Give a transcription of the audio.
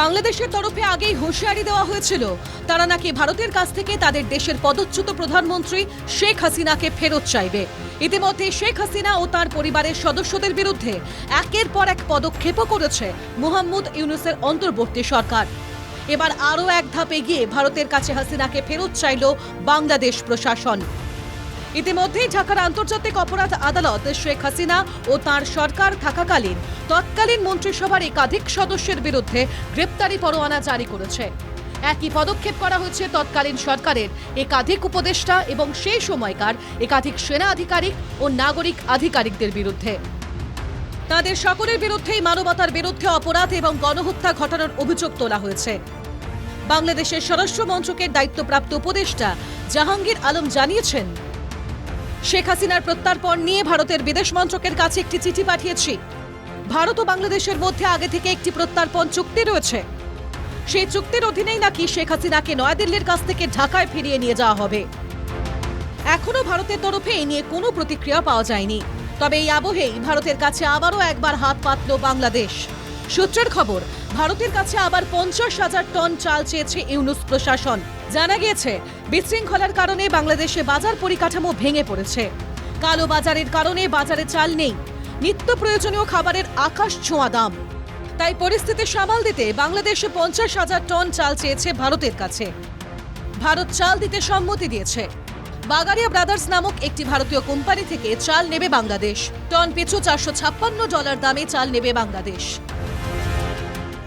বাংলাদেশের তরফে আগেই হুঁশিয়ারি দেওয়া হয়েছিল। তারা নাকি ভারতের কাছ থেকে তাদের দেশের পদচ্যুত প্রধানমন্ত্রী শেখ হাসিনাকে ফেরত চাইবে। ইতিমধ্যে শেখ হাসিনা ও তার পরিবারের সদস্যদের বিরুদ্ধে একের পর এক পদক্ষেপও করেছে মোহাম্মদ ইউনুসের অন্তর্বর্তী সরকার। এবার আরও এক ধাপ এগিয়ে ভারতের কাছে হাসিনাকে ফেরত চাইল বাংলাদেশ প্রশাসন। ইতিমধ্যেই ঢাকার আন্তর্জাতিক অপরাধ আদালত শেখ হাসিনা ও তার সরকার থাকাকালীন তৎকালীন মন্ত্রিসভার একাধিক সদস্যের বিরুদ্ধে গ্রেপ্তারি পরোয়ানা জারি করেছে। একই পদক্ষেপ করা হয়েছে তৎকালীন সরকারের একাধিক উপদেষ্টা এবং সেই সময়কার একাধিক সেনা আধিকারিক ও নাগরিক আধিকারিকদের বিরুদ্ধে। তাদের সকলের বিরুদ্ধেই মানবতার বিরুদ্ধে অপরাধ এবং গণহত্যা ঘটানোর অভিযোগ তোলা হয়েছে। বাংলাদেশের স্বরাষ্ট্র মন্ত্রকের দায়িত্বপ্রাপ্ত উপদেষ্টা জাহাঙ্গীর আলম জানিয়েছেন শেখ হাসিনার প্রত্যার্পণ নিয়ে ভারতের বিদেশ মন্ত্রকের কাছে একটি চিঠি পাঠিয়েছি। ভারত ও বাংলাদেশের মধ্যে আগে থেকে একটি প্রত্যার্পণ চুক্তি রয়েছে। সেই চুক্তির অধীনেই নাকি শেখ হাসিনাকে নয়াদিল্লির কাছ থেকে ঢাকায় ফিরিয়ে নিয়ে যাওয়া হবে। এখনও ভারতের তরফে এই নিয়ে কোনো প্রতিক্রিয়া পাওয়া যায়নি। তবে এই আবহেই ভারতের কাছে আবারও একবার হাত পাতল বাংলাদেশ। সূত্রের খবর ভারতের কাছে আবার পঞ্চাশ হাজার টন চাল চেয়েছে ইউনুস প্রশাসন। জানা গিয়েছে, বিশৃঙ্খলার কারণে বাংলাদেশে বাজার পরিকাঠামো ভেঙে পড়েছে। কালো বাজারের কারণে বাজারে চাল নেই। নিত্য প্রয়োজনীয় খাবারের আকাশ ছোঁয়া দাম। তাই পরিস্থিতি সামাল দিতে বাংলাদেশে পঞ্চাশ হাজার টন চাল চেয়েছে ভারতের কাছে। ভারত চাল দিতে সম্মতি দিয়েছে। বাগারিয়া ব্রাদার্স নামক একটি ভারতীয় কোম্পানি থেকে চাল নেবে বাংলাদেশ। টন পিছু চারশো ছাপ্পান্ন ডলার দামে চাল নেবে Bangladesh.